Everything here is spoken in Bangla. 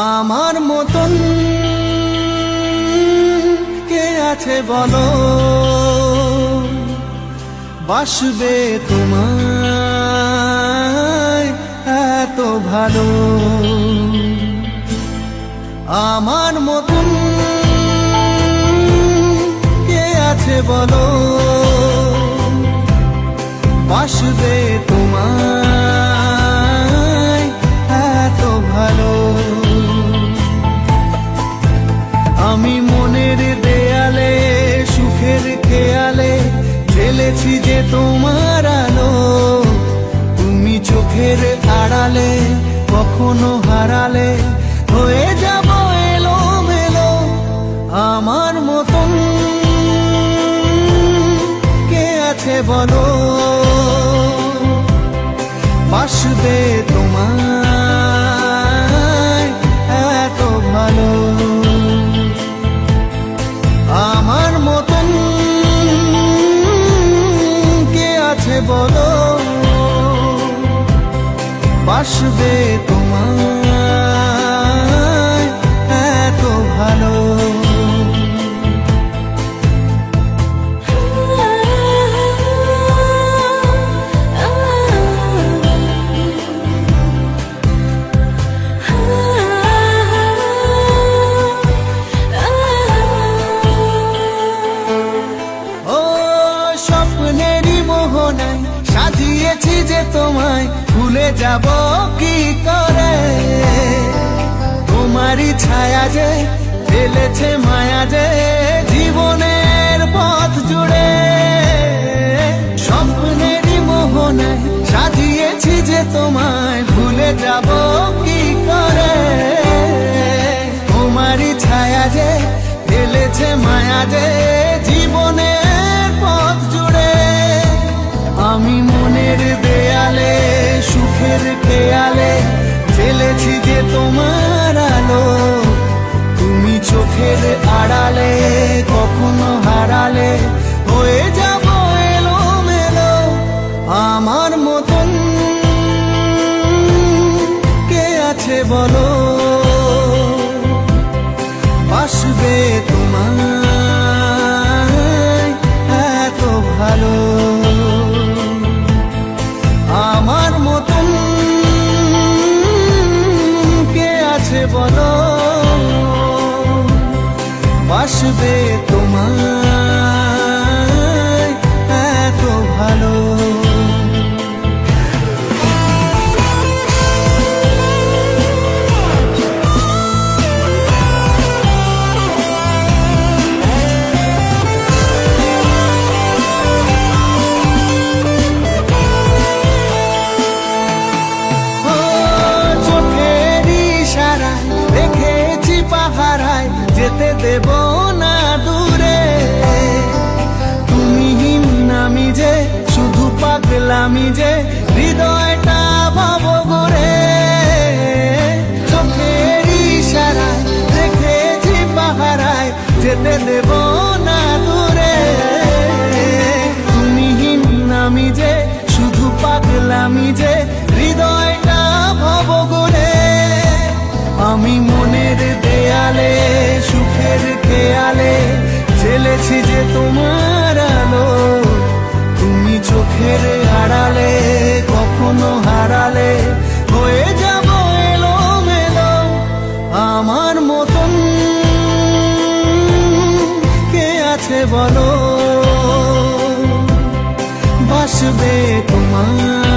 আমার মতন কে আছে বলো? বাসবে তোমায় এত ভালো। আমার মতন কে আছে বলো? বাসবে তোমায় আড়ালে কখনো হারালে, হয়ে যাব এলো মেলো আমার মতন। কে আছে বলো? বাসবে তোমার এত ভালো। আমার মতন কে আছে বলো? বাসবে তোমার এত ভালো। স্বপ্নেরই মোহনায় সাজিয়েছি যে তোমায় ভুলে যাব কি করে? তোমারই ছায়া যে ফেলেছে মায়া যে। তোমার আলো, তুমি চোখের আড়ালে কখনো হারালে, হয়ে যাব এলো মেলো আমার মতন। কে আছে বলো? বাসবে তোমায় এত ভালো। বাসবে তোমায় যে হৃদয়টা ভাব করে, চোখের ইশারায় দেখেছি পাহারায়, যেতে দেব না দূরে। তুমি নামি যে, শুধু পাগলামি যে হৃদয়টা ভব করে। আমি মনের দেয়ালে, সুখের খেয়ালে ছেলেছি যে তোমার চোখের আড়ালে কখনো হারালে, হয়ে যাব এলো মেলো আমার মতন। কে আছে বলো? বাসবে তোমার